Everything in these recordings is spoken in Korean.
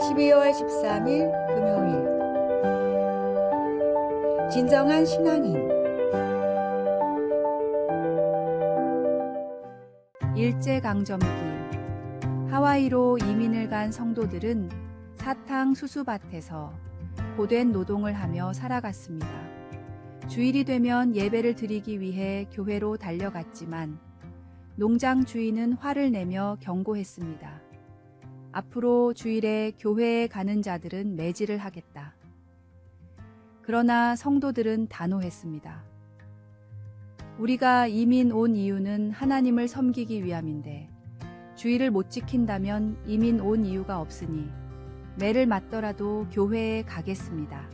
(12월 13일) 금요일. 진정한 신앙인. 일제강점기. 하와이로 이민을 간 성도들은 사탕 수수밭에서 고된 노동을 하며 살아갔습니다. 주일이 되면 예배를 드리기 위해 교회로 달려갔지만 농장 주인은 화를 내며 경고했습니다. 앞으로 주일에 교회에 가는 자들은 매질을 하겠다. 그러나 성도들은 단호했습니다. 우리가 이민 온 이유는 하나님을 섬기기 위함인데 주일을 못 지킨다면 이민 온 이유가 없으니 매를 맞더라도 교회에 가겠습니다.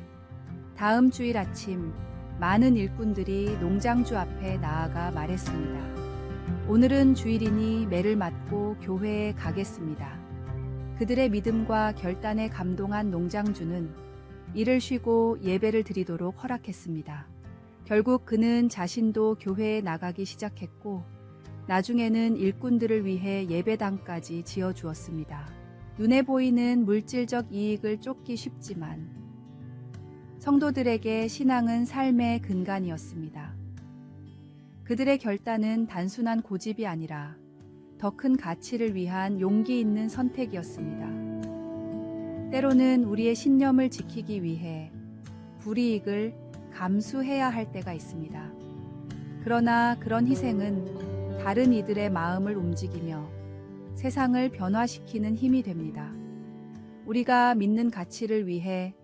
다음 주일 아침 많은 일꾼들이 농장주 앞에 나아가 말했습니다. 오늘은 주일이니 매를 맞고 교회에 가겠습니다. 그들의 믿음과 결단에 감동한 농장주는 일을 쉬고 예배를 드리도록 허락했습니다. 결국 그는 자신도 교회에 나가기 시작했고 나중에는 일꾼들을 위해 예배당까지 지어 주었습니다. 눈에 보이는 물질적 이익을 쫓기 쉽지만 성도들에게 신앙은 삶의 근간이었습니다. 그들의 결단은 단순한 고집이 아니라 더 큰 가치를 위한 용기 있는 선택이었습니다. 때로는 우리의 신념을 지키기 위해 불이익을 감수해야 할 때가 있습니다. 그러나 그런 희생은 다른 이들의 마음을 움직이며 세상을 변화시키는 힘이 됩니다. 우리가 믿는 가치를 위해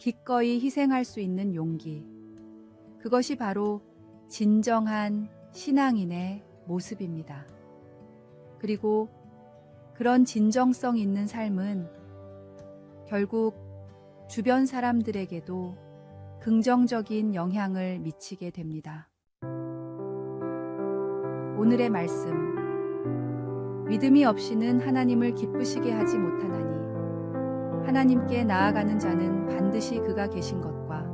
기꺼이 희생할 수 있는 용기. 그것이 바로 진정한 신앙인의 모습입니다. 그리고 그런 진정성 있는 삶은 결국 주변 사람들에게도 긍정적인 영향을 미치게 됩니다. 오늘의 말씀. 믿음이 없이는 하나님을 기쁘시게 하지 못하나니 하나님께 나아가는 자는 반드시 그가 계신 것과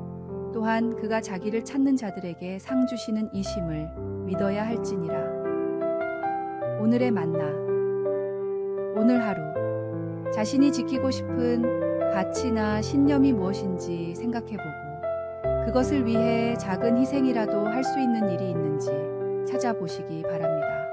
또한 그가 자기를 찾는 자들에게 상 주시는 이심을 믿어야 할지니라. 오늘의 만나. 오늘 하루 자신이 지키고 싶은 가치나 신념이 무엇인지 생각해보고 그것을 위해 작은 희생이라도 할 수 있는 일이 있는지 찾아보시기 바랍니다.